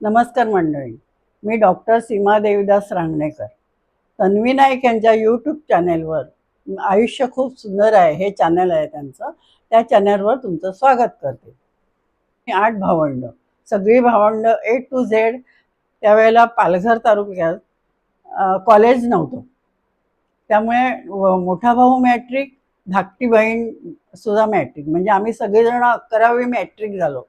नमस्कार मंडळी. मी डॉक्टर सीमा देवीदास रांगणेकर. तन्वी नाईक यांच्या यूट्यूब चॅनेलवर आयुष्य खूप सुंदर आहे हे चॅनल आहे त्यांचं. त्या चॅनलवर तुमचं स्वागत करते. मी आठ भावंड. सगळी भावंड ए टू झेड त्यावेळेला पालघर तालुक्यात कॉलेज नव्हतं. त्यामुळे मोठा भाऊ मॅट्रिक धाकटी बहीण सुद्धा मॅट्रिक म्हणजे आम्ही सगळेजण अकरावी मॅट्रिक झालो.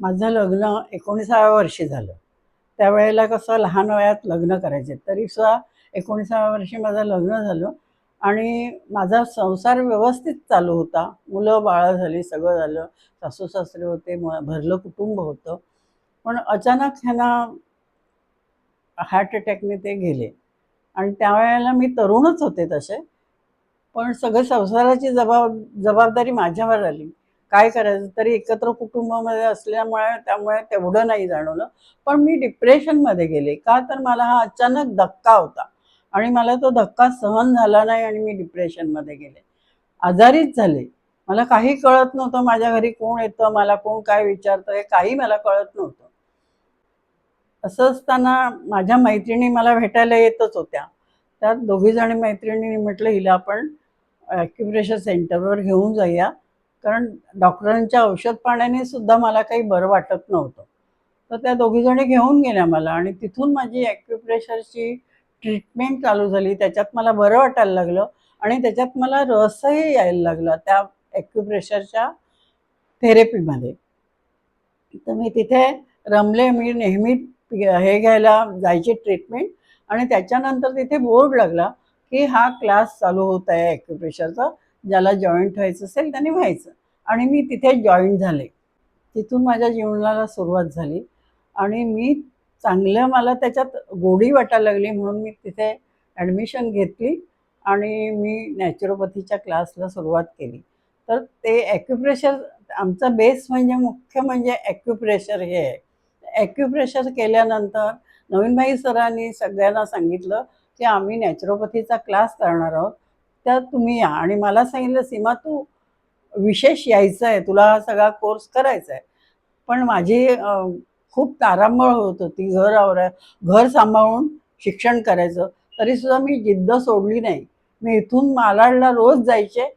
माझं लग्न एकोणीसाव्या वर्षी झालं. त्यावेळेला कसं लहान वयात लग्न करायचे तरी सुद्धा एकोणीसाव्या वर्षी माझं लग्न झालं आणि माझा संसार व्यवस्थित चालू होता. मुलं बाळं झाली सगळं झालं. सासू सासरे होते म- भरलं कुटुंब होतं. पण अचानक ह्यांना हार्ट अटॅकने ते गेले. आणि त्यावेळेला मी तरुणच होते तसे. पण सगळं संसाराची जबाब जबाबदारी माझ्यावर आली. काय करायचं? तरी एकत्र कुटुंबामध्ये असल्यामुळे त्यामुळे तेवढं नाही जाणवलं. पण मी डिप्रेशनमध्ये गेले. का तर मला हा अचानक धक्का होता. आणि मला तो धक्का सहन झाला नाही आणि मी डिप्रेशनमध्ये गेले. आजारीच झाले. मला काही कळत नव्हतं माझ्या घरी कोण येतं मला कोण काय विचारतं हे काही मला कळत नव्हतं. असं असताना माझ्या मैत्रिणी मला भेटायला येतच होत्या. त्यात दोघी जणी मैत्रिणींनी म्हटलं हिला आपण ॲक्युप्रेशर सेंटरवर घेऊन जाऊया. कारण डॉक्टरांच्या औषध पाण्याने सुद्धा मला काही बरं वाटत नव्हतं. तर त्या दोघीजणी घेऊन गेल्या मला आणि तिथून माझी ॲक्युप्रेशरची ट्रीटमेंट चालू झाली. त्याच्यात मला बरं वाटायला लागलं आणि त्याच्यात मला रसही यायला लागला त्या ॲक्युप्रेशरच्या थेरपीमध्ये तर मी तिथे रमले मी नेहमी हे घ्यायला जायची ट्रीटमेंट आणि त्याच्यानंतर तिथे बोर्ड लागला की हा क्लास चालू होत आहे ॲक्युप्रेशरचा ज्याला जॉईंट व्हायचं असेल त्याने व्हायचं. आणि मी तिथे जॉईंट झाले. तिथून माझ्या जीवनाला सुरुवात झाली. आणि मी चांगलं मला त्याच्यात गोडी वाटायला लागली म्हणून मी तिथे ॲडमिशन घेतली आणि मी नॅचरोपॅथीच्या क्लासला सुरुवात केली. तर ते ॲक्युप्रेशर आमचा बेस म्हणजे मुख्य म्हणजे ॲक्युप्रेशर हे आहे. ॲक्युप्रेशर केल्यानंतर नवीनभाई सरांनी सगळ्यांना सांगितलं की आम्ही नॅचरोपॅथीचा क्लास करणार आहोत. त्यात तुम्ही या. आणि मला सांगितलं सीमा तू विशेष यायचं आहे तुला हा सगळा कोर्स करायचा आहे पण माझी खूप तारांबळ होत होती घर आवरा घर सांभाळून शिक्षण करायचं. तरीसुद्धा मी जिद्द सोडली नाही. मी इथून मालाडला रोज जायचे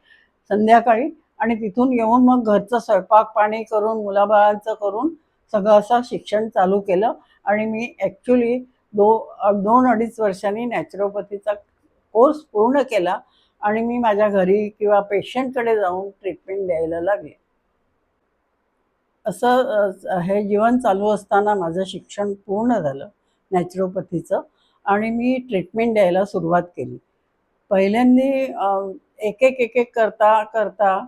संध्याकाळी आणि तिथून येऊन मग घरचं स्वयंपाक पाणी करून मुलाबाळांचं करून सगळं असं शिक्षण चालू केलं. आणि मी ॲक्च्युली दो दोन अडीच वर्षांनी नॅचरोपॅथीचा कोर्स पूर्ण केला. आणि मी माझ्या घरी किंवा पेशंटकडे जाऊन ट्रीटमेंट द्यायला लागले. असं हे जीवन चालू असताना माझं शिक्षण पूर्ण झालं नॅचरोपॅथीचं आणि मी ट्रीटमेंट द्यायला सुरुवात केली. पहिल्यांदी एक एक एक एक करता करता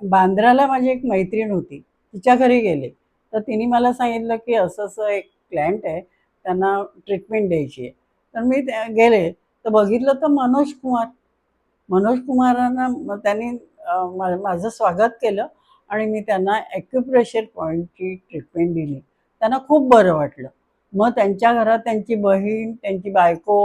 बांद्राला माझी एक मैत्रीण होती तिच्या घरी गेले. तर तिने मला सांगितलं की असं असं एक क्लायंट आहे त्यांना ट्रीटमेंट द्यायची आहे. तर मी गेले. तर बघितलं तर मनोज कुमार. मनोज कुमारांना त्यांनी माझं स्वागत केलं आणि मी त्यांना ॲक्युप्रेशर पॉईंटची ट्रीटमेंट दिली. त्यांना खूप बरं वाटलं. मग त्यांच्या घरात त्यांची बहीण त्यांची बायको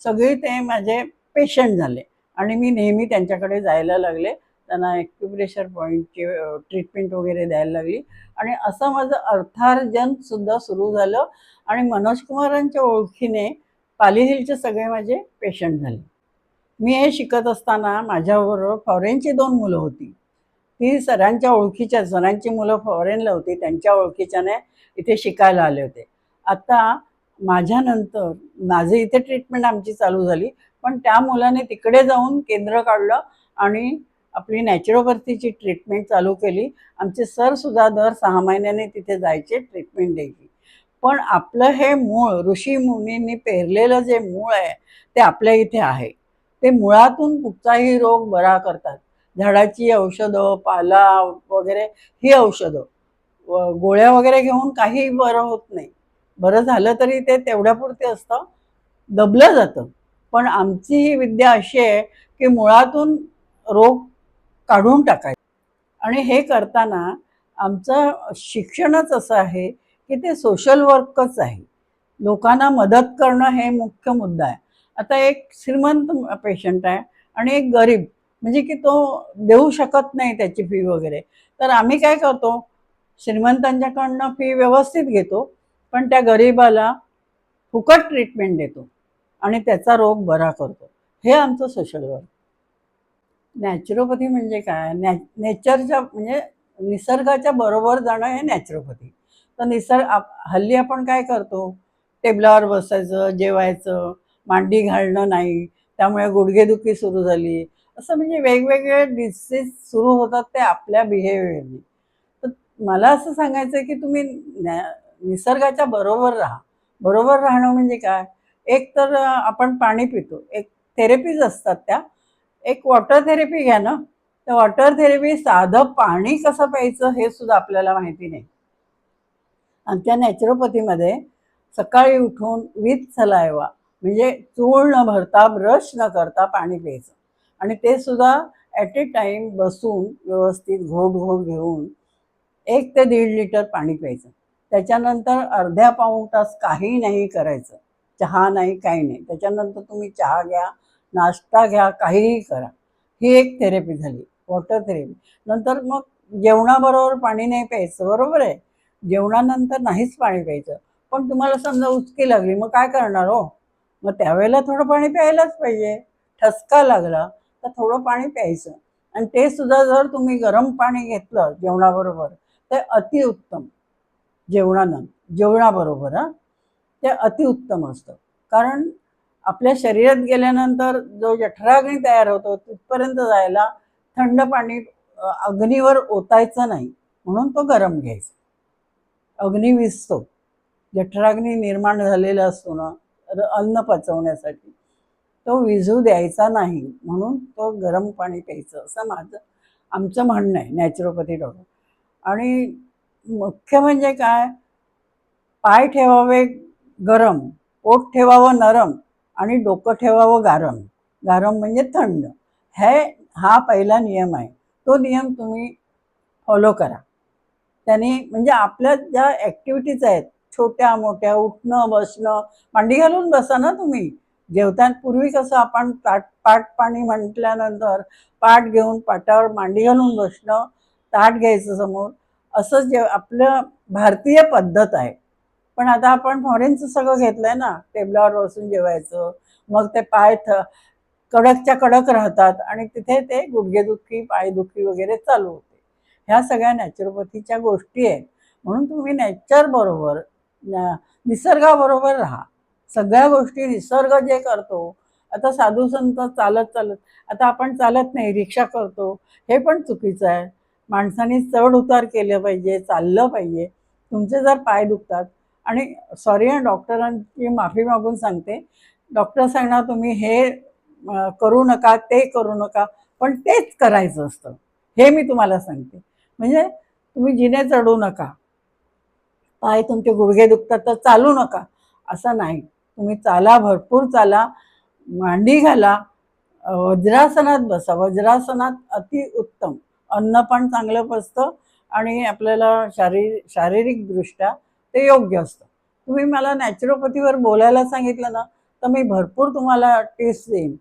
सगळे ते माझे पेशंट झाले. आणि मी नेहमी त्यांच्याकडे जायला लागले. त्यांना ॲक्युप्रेशर पॉईंटची ट्रीटमेंट वगैरे द्यायला लागली. आणि असं माझं अर्थार्जनसुद्धा सुरू झालं. आणि मनोज कुमारांच्या ओळखीने पाली हिलचे सगळे माझे पेशंट झाले. मी हे शिकत असताना माझ्याबरोबर फॉरेनची दोन मुलं होती. ती सरांच्या ओळखीच्या सरांची मुलं फॉरेनला होती त्यांच्या ओळखीच्याने इथे शिकायला आले होते. आता माझ्यानंतर माझे इथे ट्रीटमेंट आमची चालू झाली पण त्या मुलाने तिकडे जाऊन केंद्र काढलं आणि आपली नॅचरोपॅथीची ट्रीटमेंट चालू केली. आमचे सरसुद्धा दर सहा महिन्याने तिथे जायचे ट्रीटमेंट द्यायची. पण आपलं हे मूळ ऋषी मुनींनी पेरलेलं जे मूळ आहे ते आपल्या इथे आहे. ते मुळातून कुठचाही रोग बरा करतात. झाडाची औषधं पाला वगैरे ही औषधं. गोळ्या वगैरे घेऊन काही बरं होत नाही. बरं झालं तरी ते तेवढ्यापुरते असतं. दबलं जातं. पण आमची ही विद्या अशी आहे की मुळातून रोग काढून टाकायचे. आणि हे करताना आमचं शिक्षणच असं आहे की ते सोशल वर्कच आहे. लोकांना मदत करणं हे मुख्य मुद्दा आहे. आता एक श्रीमंत पेशंट आहे आणि एक गरीब म्हणजे की तो देऊ शकत नाही त्याची फी वगैरे. तर आम्ही काय करतो श्रीमंतांच्याकडनं फी व्यवस्थित घेतो पण त्या गरीबाला फुकट ट्रीटमेंट देतो आणि त्याचा रोग बरा करतो. हे आमचं सोशल वर्क नॅचरोपॅथी म्हणजे काय? नॅ नेचरच्या म्हणजे निसर्गाच्या बरोबर जाणं हे नॅचरोपॅथी तर निसर्ग हल्ली आपण काय करतो? टेबलावर बसायचं जेवायचं मांडी घालणं नाही. त्यामुळे गुडघेदुखी सुरू झाली. असं म्हणजे वेगवेगळे डिसीज सुरू होतात ते आपल्या बिहेवियरने तर मला असं सांगायचं आहे की तुम्ही निसर्गाच्या बरोबर राहा. बरोबर राहणं म्हणजे काय? एक तर आपण पाणी पितो. एक थेरपीज असतात त्या. एक वॉटर थेरपी घ्या ना. तर वॉटर थेरपी साधं पाणी कसं प्यायचं हे सुद्धा आपल्याला माहिती नाही. आमच्या नॅचरोपॅथीमध्ये सकाळी उठून विथ सलायवा म्हणजे चूळ न भरता ब्रश न करता पाणी प्यायचं. आणि ते सुद्धा ॲट ए टाईम बसून व्यवस्थित घोट घोट घेऊन एक ते दीड लिटर पाणी प्यायचं. त्याच्यानंतर अर्ध्या पाऊण तास काही नाही करायचं. चहा नाही काही नाही. त्याच्यानंतर तुम्ही चहा घ्या नाश्ता घ्या काहीही करा. ही एक थेरपी झाली. वॉटर थेरपी नंतर मग जेवणाबरोबर पाणी नाही प्यायचं. बरोबर आहे? जेवणानंतर नाहीच पाणी प्यायचं. पण तुम्हाला समजा उचकी लागली मग काय करणार हो? मग त्यावेळेला थोडं पाणी प्यायलाच पाहिजे. ठसका लागला तर थोडं पाणी प्यायचं. आणि ते सुद्धा जर तुम्ही गरम पाणी घेतलं जेवणाबरोबर ते अतिउत्तम. जेवणानं जेवणाबरोबर हां? ते अतिउत्तम असतं. कारण आपल्या शरीरात गेल्यानंतर जो जठराग्नी तयार होतो तिथपर्यंत जायला थंड पाणी अग्नीवर ओतायचं नाही. म्हणून तो गरम घ्यायचा. अग्नी विजतो जठराग्नी निर्माण झालेला असतो ना अन्न पचवण्यासाठी. तो विझू द्यायचा नाही म्हणून तो गरम पाणी प्यायचं असं माझं आमचं म्हणणं आहे नॅचरोपॅथी डॉक्टर. आणि मुख्य म्हणजे काय? पाय ठेवावे गरम पोट ठेवावं नरम आणि डोकं ठेवावं गारम. गारम म्हणजे थंड. हे हा पहिला नियम आहे. तो नियम तुम्ही फॉलो करा. त्याने म्हणजे आपल्या ज्या ॲक्टिव्हिटीज आहेत छोट्या मोठ्या उठणं बसणं मांडी घालून बसा ना तुम्ही. जेवताना पूर्वी कसं आपण ताट पाट पाणी म्हटल्यानंतर पाट घेऊन पाटावर मांडी घालून बसणं ताट घ्यायचं समोर असं जे आपलं भारतीय पद्धत आहे. पण आता आपण फॉरेनचं सगळं घेतलंय ना टेबलावर बसून जेवायचं मग ते पाय थ कडकच्या कडक राहतात आणि तिथे ते गुडघेदुखी पायदुखी वगैरे चालू होते. ह्या सगळ्या नॅचरोपॅथीच्या गोष्टी आहेत. म्हणून तुम्ही नेचर बरोबर निसर्गाबरोबर राहा. सगळ्या गोष्टी निसर्ग जे करतो आता साधू संत चालत चालत आता आपण चालत नाही रिक्षा करतो हे पण चुकीचं आहे. माणसाने चढ उतार केलं पाहिजे चाललं पाहिजे. तुमचे जर पाय दुखतात आणि सॉरी हं डॉक्टरांची माफी मागून सांगते. डॉक्टर सांगणार तुम्ही हे करू नका ते करू नका. पण तेच करायचं असतं. हे मी तुम्हाला सांगते. म्हणजे तुम्ही जिने चढू नका. पाय तुमचे गुडघे दुखतात तर चालू नका. असं नाही. तुम्ही चाला भरपूर चाला. मांडी घाला. वज्रासनात बसा. वज्रासनात अति उत्तम. अन्न पण चांगलं पचतं आणि आपल्याला शारीर शारीरिकदृष्ट्या ते योग्य असतं. तुम्ही मला नॅचरोपॅथीवर बोलायला सांगितलं ना तर मी भरपूर तुम्हाला टिप्स देईन.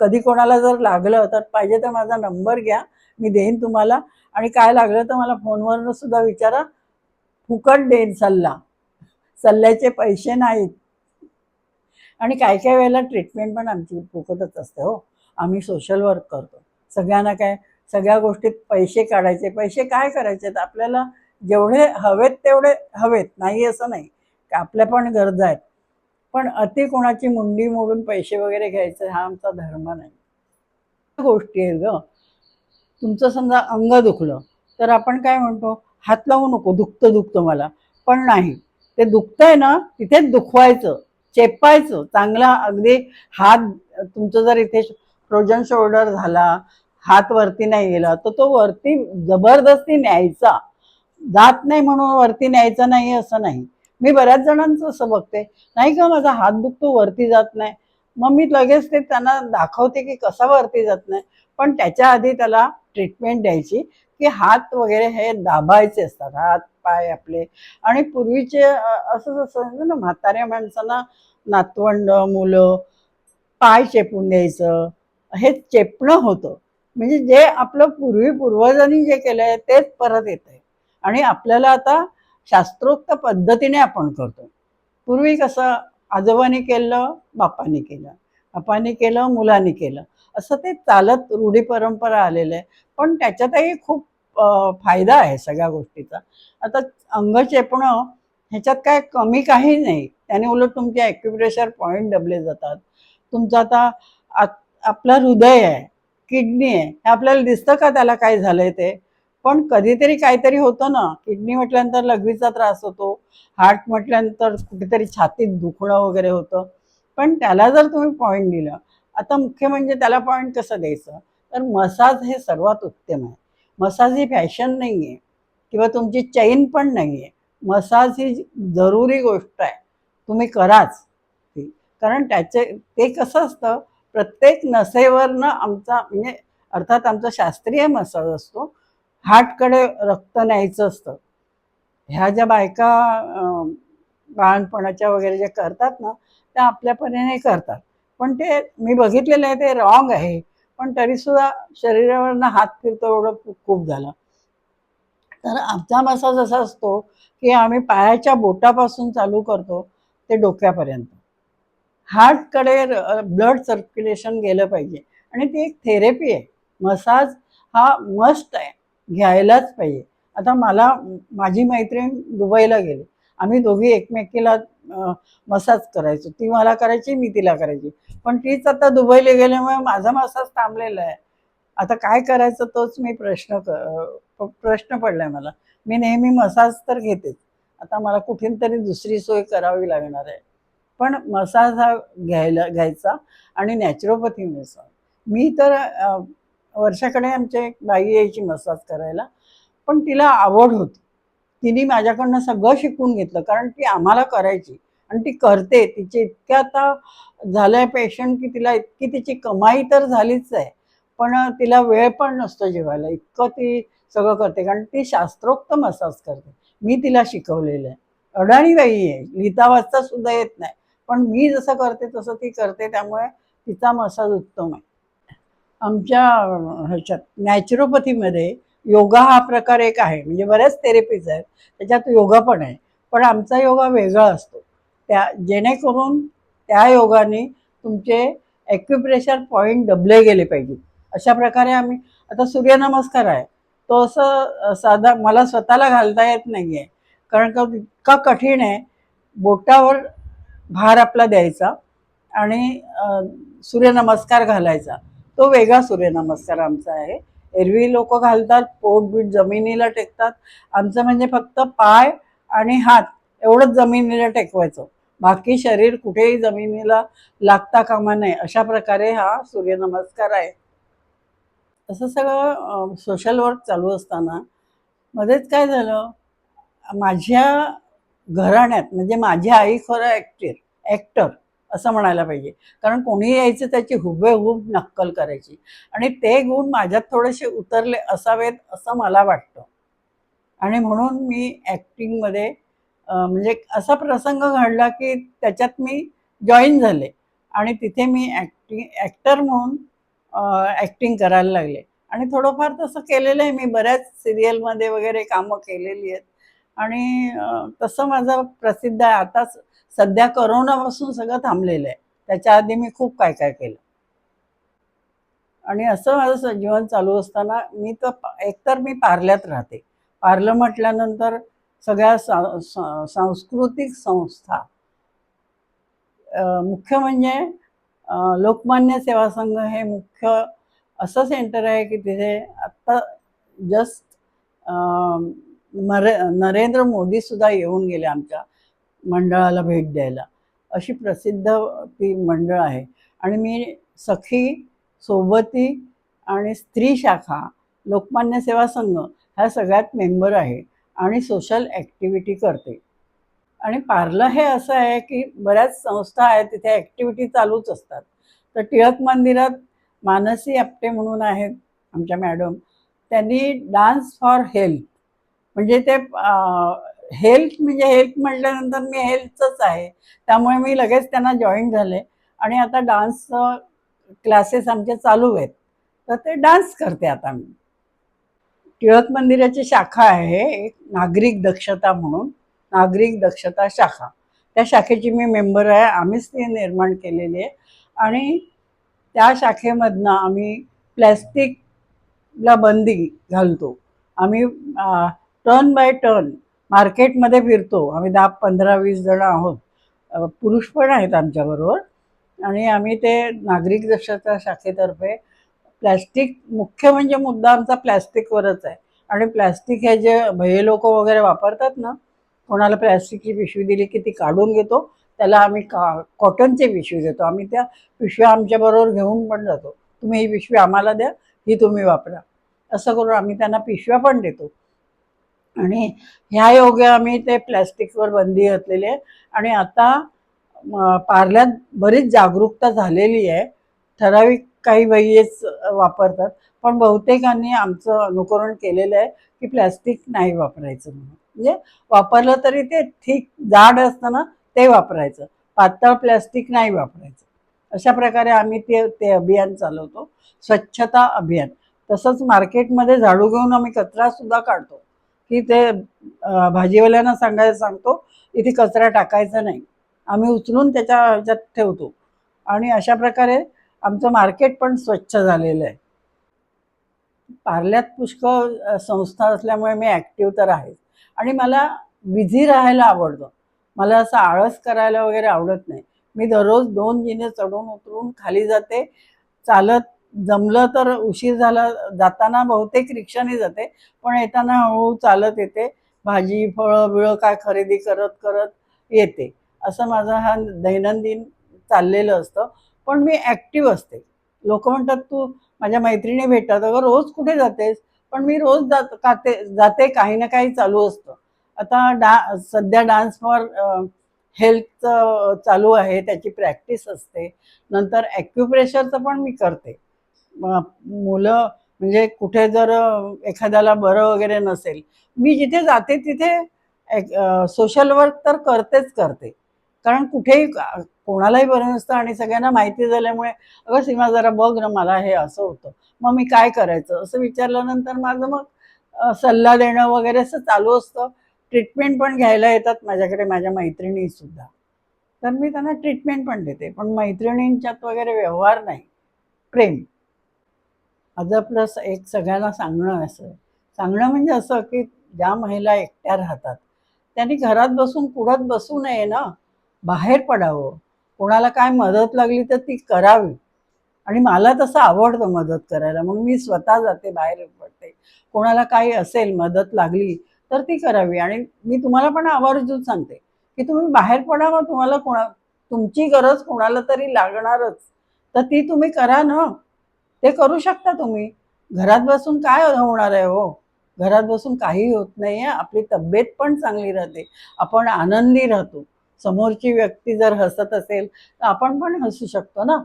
कधी कोणाला जर लागलं तर पाहिजे तर माझा नंबर घ्या. मी देईन तुम्हाला. आणि काय लागलं तर मला फोनवरनं सुद्धा विचारा फुकट देईन सल्ला. सल्ल्याचे पैसे नाहीत. आणि काय काय वेळेला ट्रीटमेंट पण आमची फुकटच असते हो. आम्ही सोशल वर्क करतो. सगळ्यांना काय सगळ्या गोष्टीत पैसे काढायचे. पैसे काय करायचे? आपल्याला जेवढे हवेत तेवढे हवेत. नाही असं नाही. आपल्या पण गरजा आहेत. पण अति कोणाची मुंडी मोडून पैसे वगैरे घ्यायचे हा आमचा धर्म नाही. गोष्टी आहेत ग. तुमचं समजा अंग दुखलं तर आपण काय म्हणतो? हात लावू नको दुखतं दुखतं मला. पण नाही ते दुखतंय ना तिथेच दुखवायचं चेपायचं. चांगला अगदी हात तुमचं जर इथे फ्रोजन शोल्डर झाला हात वरती नाही गेला तर तो वरती जबरदस्ती न्यायचा. जात नाही म्हणून वरती न्यायचा नाही असं नाही. मी बऱ्याच जणांचं असं बघते. नाही का माझा हात दुखतो वरती जात नाही. मग मी लगेच ते त्यांना दाखवते की कसा वरती जात नाही. पण त्याच्या आधी त्याला ट्रीटमेंट द्यायची की हात वगैरे हे दाबायचे असतात हात पाय आपले. आणि पूर्वीचे असंच असं ना म्हाताऱ्या माणसांना नातवंड मुलं पाय चेपून द्यायचं हे चेपणं होतं. म्हणजे जे आपलं पूर्वी पूर्वजांनी जे केलंय तेच परत येत आहे आणि आपल्याला आता शास्त्रोक्त पद्धतीने आपण करतो. पूर्वी कसं आजोबांनी केलं बापांनी केलं. बापांनी केलं मुलाने केलं. असं ते चालत रूढी परंपरा आलेलं आहे. पण त्याच्यातही खूप फायदा आहे सगळ्या गोष्टीचा. आता अंग चेपणं ह्याच्यात काय कमी काही नाही. त्याने उलट तुमचे ॲक्युप्रेशर पॉईंट दबले जातात. तुमचं आता आपलं हृदय आहे किडनी आहे हे आपल्याला दिसतं का त्याला काय झालंय ते? पण कधीतरी काहीतरी होतं ना. किडनी म्हटल्यानंतर लघवीचा त्रास होतो. हार्ट म्हटल्यानंतर कुठेतरी छातीत दुखणं वगैरे होतं. पण त्याला जर तुम्ही पॉईंट दिलं आता मुख्य म्हणजे त्याला पॉईंट कसं द्यायचं? तर मसाज हे सर्वात उत्तम आहे. मसाज ही फॅशन नाही आहे किंवा तुमची चैन पण नाही आहे मसाज ही जरुरी गोष्ट आहे. तुम्ही कराच. ती कारण त्याचे ते कसं असतं प्रत्येक नसेवरनं आमचा म्हणजे अर्थात आमचा शास्त्रीय मसाज असतो हार्टकडे रक्त न्यायचं असतं. ह्या ज्या बायका बाळणपणाच्या वगैरे ज्या करतात ना त्या आपल्या परीने करतात. पण ते मी बघितलेलं आहे ते रॉंग आहे. पण तरीसुद्धा शरीरावरनं हात फिरतो एवढं खूप- झालं. तर आमचा मसाज असा असतो की आम्ही पायाच्या बोटापासून चालू करतो ते डोक्यापर्यंत. हार्टकडे ब्लड सर्क्युलेशन गेलं पाहिजे. आणि ती एक थेरपी आहे. मसाज हा मस्ट आहे. घ्यायलाच पाहिजे. आता मला माझी मैत्रीण दुबईला गेली. आम्ही दोघी एकमेकीला मसाज करायचो. ती मला करायची मी तिला करायची. पण तीच आता दुबईला गेल्यामुळे माझा मसाज थांबलेला आहे. आता काय करायचं तोच मी प्रश्न क प्रश्न पडलाय मला. मी नेहमी मसाज तर घेतेच. आता मला कुठून तरी दुसरी सोय करावी लागणार आहे. पण मसाज हा घ्यायला घ्यायचा आणि नॅचरोपॅथी मसाज मी तर वर्षाकडे आमच्या एक बाई यायची मसाज करायला. पण तिला आवड होती. तिने माझ्याकडनं सगळं शिकून घेतलं कारण ती आम्हाला करायची आणि ती करते. तिचे इतक्या आता झालंय पेशंट की तिला इतकी तिची कमाई तर झालीच आहे पण तिला वेळ पण नसतो जेवायला. इतकं ती सगळं करते कारण ती शास्त्रोक्त मसाज करते. मी तिला शिकवलेलं आहे. अडाणी बाई आहे. लिहिता वाचता सुद्धा येत नाही. पण मी जसं करते तसं ती करते. त्यामुळे तिचा मसाज उत्तम आहे. आमच्या ह्याच्यात नॅचरोपॅथीमध्ये योगा हा प्रकार एक आहे. म्हणजे बऱ्याच थेरपीज आहेत त्याच्यात योगा पण आहे. पण आमचा योगा वेगळा असतो. त्या जेणेकरून त्या योगाने तुमचे ॲक्युप्रेशर पॉईंट डबले गेले पाहिजेत. अशा प्रकारे आम्ही आता सूर्यनमस्कार आहे. तो असं साधा मला स्वतःला घालता येत नाही आहे कारण का इतका कठीण आहे. बोटावर भार आपला द्यायचा आणि सूर्यनमस्कार घालायचा. तो वेगळा सूर्यनमस्कार आमचा आहे. एरवी लोक घालतात पोट बीट जमिनीला टेकतात. आमचं म्हणजे फक्त पाय आणि हात एवढंच जमिनीला टेकवायचं. बाकी शरीर कुठेही जमिनीला लागता कामा नये अशा प्रकारे हा सूर्यनमस्कार आहे. असं सगळं सोशल वर्क चालू असताना मध्येच काय झालं? माझ्या घराण्यात म्हणजे माझी आई खरं ॲक्टर ॲक्टर असं म्हणायला पाहिजे. कारण कोणी यायचं त्याची हुबेहूब नक्कल करायची. आणि ते गुण माझ्यात थोडेसे उतरले असावेत असं मला वाटतं. आणि म्हणून मी ॲक्टिंगमध्ये म्हणजे असा प्रसंग घडला की त्याच्यात मी जॉईन झाले. आणि तिथे मी ॲक्टिंग ॲक्टर म्हणून ॲक्टिंग करायला लागले. आणि थोडंफार तसं केलेलं आहे मी. बऱ्याच सिरियलमध्ये वगैरे कामं केलेली आहेत. आणि तसं माझं प्रसिद्ध आहे. आताच सध्या करोनापासून सगळं थांबलेलं आहे. त्याच्या आधी मी खूप काय काय केलं. आणि असं माझं जीवन चालू असताना मी तर एकतर मी पार्ल्यात राहते. पार्लं म्हटल्यानंतर सगळ्या सा- सांस्कृतिक संस्था मुख्य म्हणजे लोकमान्य सेवा संघ हे मुख्य असं सेंटर आहे की तिथे आत्ता जस्ट नरे नरेंद्र मोदीसुद्धा येऊन गेले आमच्या. मंडळाला भेट द्यायला. अशी प्रसिद्ध ती मंडळ आहे. आणि मी सखी सोबती आणि स्त्री शाखा लोकमान्य सेवा संघ ह्या सगळ्यात मेंबर आहे आणि सोशल ॲक्टिव्हिटी करते. आणि पार्लं हे असं आहे की बऱ्याच संस्था आहेत तिथे ॲक्टिव्हिटी चालूच असतात. तर टिळक मंदिरात मानसी आपटे म्हणून आहेत आमच्या मॅडम. त्यांनी डान्स फॉर हेल्थ म्हणजे ते हेल्थ म्हणजे हेल्थ म्हटल्यानंतर मी हेल्थचंच आहे. त्यामुळे मी लगेच त्यांना जॉईन झाले. आणि आता डान्स क्लासेस आमचे चालू आहेत. तर ते डान्स करते आता मी. टिळक मंदिराची शाखा आहे एक नागरिक दक्षता म्हणून नागरिक दक्षता शाखा. त्या शाखेची मी मेंबर आहे आम्हीच ती निर्माण केलेली आहे. आणि त्या शाखेमधनं आम्ही प्लॅस्टिकला बंदी घालतो. आम्ही टर्न बाय टर्न मार्केटमध्ये फिरतो. आम्ही दहा पंधरा वीस जण आहोत. पुरुष पण आहेत आमच्याबरोबर आणि आम्ही ते नागरिक दक्षता शाखेतर्फे प्लॅस्टिक मुख्य म्हणजे मुद्दा आमचा प्लॅस्टिकवरच आहे. आणि प्लॅस्टिक हे जे भये लोक वगैरे वापरतात ना कोणाला प्लॅस्टिकची पिशवी दिली की ती काढून घेतो त्याला आम्ही का कॉटनची पिशवी देतो. आम्ही त्या पिशव्या आमच्याबरोबर घेऊन पण जातो. तुम्ही ही पिशवी आम्हाला द्या ही तुम्ही वापरा. असं करून आम्ही त्यांना पिशव्या पण देतो. आणि ह्या योगे आम्ही ते प्लॅस्टिकवर बंदी घातलेली आहे. आणि आता पार्ल्यात बरीच जागरूकता झालेली आहे. ठराविक काही बाईच वापरतात पण बहुतेकांनी आमचं अनुकरण केलेलं आहे की प्लॅस्टिक नाही वापरायचं म्हणून. म्हणजे वापरलं तरी ते ठीक जाड असतं ना ते वापरायचं. पातळ प्लॅस्टिक नाही वापरायचं. अशा प्रकारे आम्ही ते ते अभियान चालवतो. स्वच्छता अभियान. तसंच मार्केटमध्ये झाडू घेऊन आम्ही कचरासुद्धा काढतो. की ते भाजीवाल्यांना सांगायला सांगतो इथे कचरा टाकायचा नाही. आम्ही उचलून त्याच्या ह्याच्यात ठेवतो. आणि अशा प्रकारे आमचं मार्केट पण स्वच्छ झालेलं आहे. पार्ल्यात पुष्कळ संस्था असल्यामुळे मी ॲक्टिव्ह तर आहे. आणि मला बिझी राहायला आवडतं. मला असं आळस करायला वगैरे आवडत नाही. मी दररोज दोन जिने चढून उतरून खाली जाते चालत जमलं तर उशीर झाला जाताना बहुतेक रिक्षाने जाते पण येताना हळूहळू चालत येते. भाजी फळं बिळं काय खरेदी करत करत येते. असं माझं हा दैनंदिन चाललेलं असतं. पण मी ॲक्टिव्ह असते. लोक म्हणतात तू माझ्या मैत्रिणी भेटतात. अगं रोज कुठे जातेस? पण मी रोज जात काते जाते काही ना काही चालू असतं. आता डा सध्या डान्स फॉर हेल्थचं चालू आहे त्याची प्रॅक्टिस असते. नंतर ॲक्युप्रेशरचं पण मी करते. मुलं म्हणजे कुठे जर एखाद्याला बरं वगैरे नसेल मी जिथे जाते तिथे सोशल वर्क तर करतेच करते. कारण कुठेही कोणालाही बरं नसतं आणि सगळ्यांना माहिती झाल्यामुळे अगं सीमा जरा बघ ना मला हे असं होतं. मग मी काय करायचं? असं विचारल्यानंतर माझं मग सल्ला देणं वगैरे असं चालू असतं. ट्रीटमेंट पण घ्यायला येतात माझ्याकडे माझ्या मैत्रिणीसुद्धा. तर मी त्यांना ट्रीटमेंट पण देते. पण मैत्रिणींच्यात वगैरे व्यवहार नाही. प्रेम. माझं प्लस एक सगळ्यांना सांगणं असं. सांगणं म्हणजे असं की ज्या महिला एकट्या राहतात त्यांनी घरात बसून कुडत बसू नये ना. बाहेर पडावं. कोणाला काय मदत लागली तर ती करावी. आणि मला तसं आवडतं मदत करायला. म्हणून मी स्वतः जाते बाहेर पडते. कोणाला काही असेल मदत लागली तर ती करावी. आणि मी तुम्हाला पण आवर्जून सांगते की तुम्ही बाहेर पडावं. तुम्हाला कोणा तुमची गरज कोणाला तरी लागणारच. तर ती तुम्ही करा ना. ते करू शकता तुम्ही. घरात बसून काय होणार आहे हो? घरात बसून काही होत नाही आहे आपली तब्येत पण चांगली राहते. आपण आनंदी राहतो. समोरची व्यक्ती जर हसत असेल तर आपण पण हसू शकतो ना?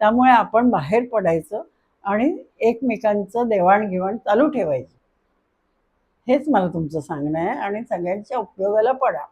त्यामुळे आपण बाहेर पडायचं आणि एकमेकांचं देवाणघेवाण चालू ठेवायची. हेच मला तुमचं सांगणं आहे आणि सगळ्यांच्या उपयोगाला पडा.